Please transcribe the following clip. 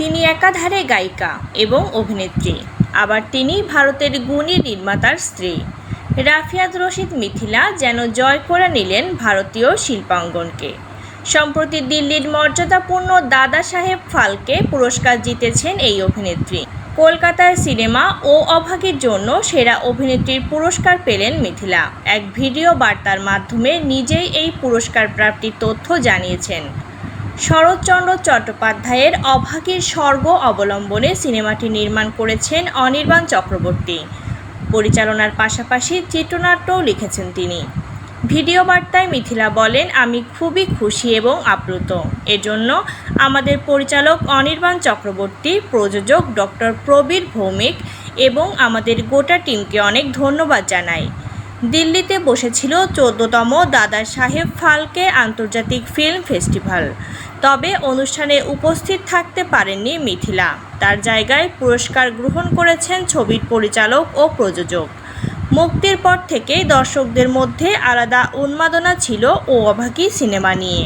তিনি একাধারে গায়িকা এবং অভিনেত্রী। আবার তিনি ভারতের গুণী নির্মাতার স্ত্রী। রাফিয়াত রশিদ মিথিলা যেন জয় করে নিলেন ভারতীয় শিল্পাঙ্গনকে। সম্প্রতি দিল্লির মর্যাদাপূর্ণ দাদা সাহেব ফালকে পুরস্কার জিতেছেন এই অভিনেত্রী। কলকাতার সিনেমা ও অভাগের জন্য সেরা অভিনেত্রীর পুরস্কার পেলেন মিথিলা। এক ভিডিও বার্তার মাধ্যমে নিজেই এই পুরস্কার প্রাপ্তির তথ্য জানিয়েছেন। শরৎচন্দ্র চট্টোপাধ্যায়ের অভাগীর স্বর্গ অবলম্বনে সিনেমাটি নির্মাণ করেছেন অনির্বাণ চক্রবর্তী। পরিচালনার পাশাপাশি চিত্রনাট্যও লিখেছেন তিনি। ভিডিও বার্তায় মিথিলা বলেন, আমি খুবই খুশি এবং আপ্লুত। এজন্য আমাদের পরিচালক অনির্বাণ চক্রবর্তী, প্রযোজক ডক্টর প্রবীর ভৌমিক এবং আমাদের গোটা টিমকে অনেক ধন্যবাদ জানাই। দিল্লিতে বসেছিল চোদ্দতম দাদা সাহেব ফালকে আন্তর্জাতিক ফিল্ম ফেস্টিভ্যাল। তবে অনুষ্ঠানে উপস্থিত থাকতে পারেননি মিথিলা। তার জায়গায় পুরস্কার গ্রহণ করেছেন ছবির পরিচালক ও প্রযোজক। মুক্তির পর থেকেই দর্শকদের মধ্যে আলাদা উন্মাদনা ছিল ও অভাগী সিনেমা নিয়ে।